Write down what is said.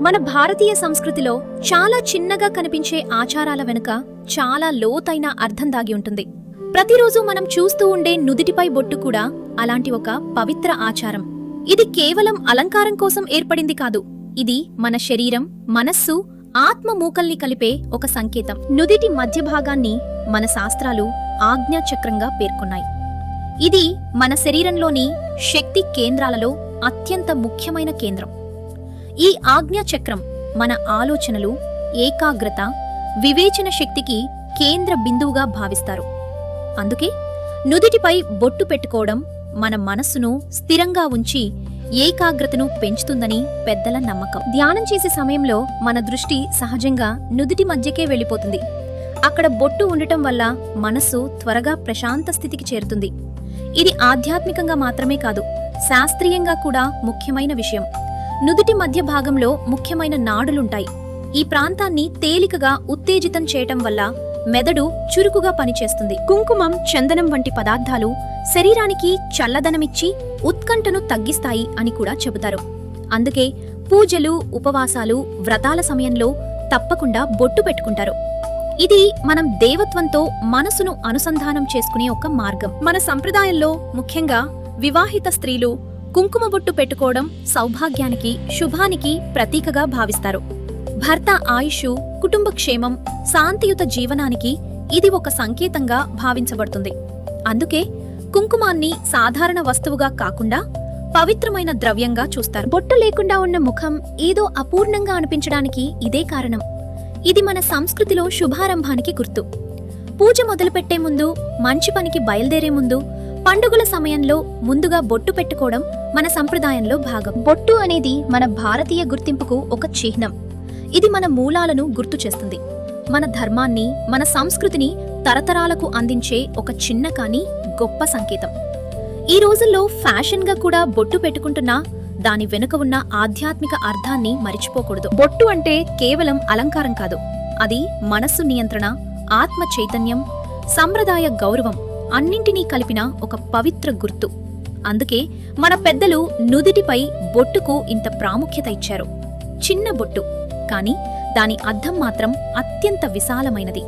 మన భారతీయ సంస్కృతిలో చాలా చిన్నగా కనిపించే ఆచారాల వెనుక చాలా లోతైన అర్థం దాగి ఉంటుంది. ప్రతిరోజు మనం చూస్తూ ఉండే నుదిటిపై బొట్టు కూడా అలాంటి ఒక పవిత్ర ఆచారం. ఇది కేవలం అలంకారం కోసం ఏర్పడింది కాదు. ఇది మన శరీరం మనస్సు ఆత్మ మూకల్ని కలిపే ఒక సంకేతం. నుదిటి మధ్య భాగాన్ని మన శాస్త్రాలు ఆజ్ఞాచక్రంగా పేర్కొన్నాయి. ఇది మన శరీరంలోని శక్తి కేంద్రాలలో అత్యంత ముఖ్యమైన కేంద్రం. ఈ ఆజ్ఞాచక్రం మన ఆలోచనలు ఏకాగ్రత వివేచన శక్తికి కేంద్ర బిందువుగా భావిస్తారు. అందుకే నుదిటిపై బొట్టు పెట్టుకోవడం మన మనస్సును స్థిరంగా ఉంచి ఏకాగ్రతను పెంచుతుందని పెద్దల నమ్మకం. ధ్యానం చేసే సమయంలో మన దృష్టి సహజంగా నుదిటి మధ్యకే వెళ్ళిపోతుంది. అక్కడ బొట్టు ఉండటం వల్ల మనస్సు త్వరగా ప్రశాంత స్థితికి చేరుతుంది. ఇది ఆధ్యాత్మికంగా మాత్రమే కాదు శాస్త్రీయంగా కూడా ముఖ్యమైన విషయం. నుదుటి మధ్య భాగంలో ముఖ్యమైన నాడులుంటాయి. ఈ ప్రాంతాన్ని తేలికగా ఉత్తేజితం చేయటం వల్ల మెదడు చురుకుగా పనిచేస్తుంది. కుంకుమం చందనం వంటి పదార్థాలు శరీరానికి చల్లదనమిచ్చి ఉత్కంఠను తగ్గిస్తాయి అని కూడా చెబుతారు. అందుకే పూజలు ఉపవాసాలు వ్రతాల సమయంలో తప్పకుండా బొట్టు పెట్టుకుంటారు. ఇది మనం దేవత్వంతో మనసును అనుసంధానం చేసుకునే ఒక మార్గం. మన సంప్రదాయంలో ముఖ్యంగా వివాహిత స్త్రీలు కుంకుమ బొట్టు పెట్టుకోవడం సౌభాగ్యానికి శుభానికి ప్రతీకగా భావిస్తారు. భర్త ఆయుష్ కుటుంబ క్షేమం శాంతియుత జీవనానికి ఇది ఒక సంకేతంగా భావించబడుతుంది. అందుకే కుంకుమాన్ని సాధారణ వస్తువుగా కాకుండా పవిత్రమైన ద్రవ్యంగా చూస్తారు. బొట్టు లేకుండా ఉన్న ముఖం ఏదో అపూర్ణంగా అనిపించడానికి ఇదే కారణం. ఇది మన సంస్కృతిలో శుభారంభానికి గుర్తు. పూజ మొదలుపెట్టే ముందు మంచి పనికి బయలుదేరే ముందు పండుగల సమయంలో ముందుగా బొట్టు పెట్టుకోవడం మన సంప్రదాయంలో భాగం. బొట్టు అనేది మన భారతీయ గుర్తింపుకు ఒక చిహ్నం. ఇది మన మూలాలను గుర్తు చేస్తుంది. మన ధర్మాన్ని మన సంస్కృతిని తరతరాలకు అందించే ఒక చిన్న కానీ గొప్ప సంకేతం. ఈ రోజుల్లో ఫ్యాషన్గా కూడా బొట్టు పెట్టుకుంటున్నా దాని వెనుక ఉన్న ఆధ్యాత్మిక అర్థాన్ని మరిచిపోకూడదు. బొట్టు అంటే కేవలం అలంకారం కాదు. అది మనస్సు నియంత్రణ ఆత్మ చైతన్యం సంప్రదాయ గౌరవం అన్నింటినీ కలిపిన ఒక పవిత్ర గుర్తు. అందుకే మన పెద్దలు నుదిటిపై బొట్టుకు ఇంత ప్రాముఖ్యత ఇచ్చారు. చిన్న బొట్టు. కాని దాని అర్థం మాత్రం అత్యంత విశాలమైనది.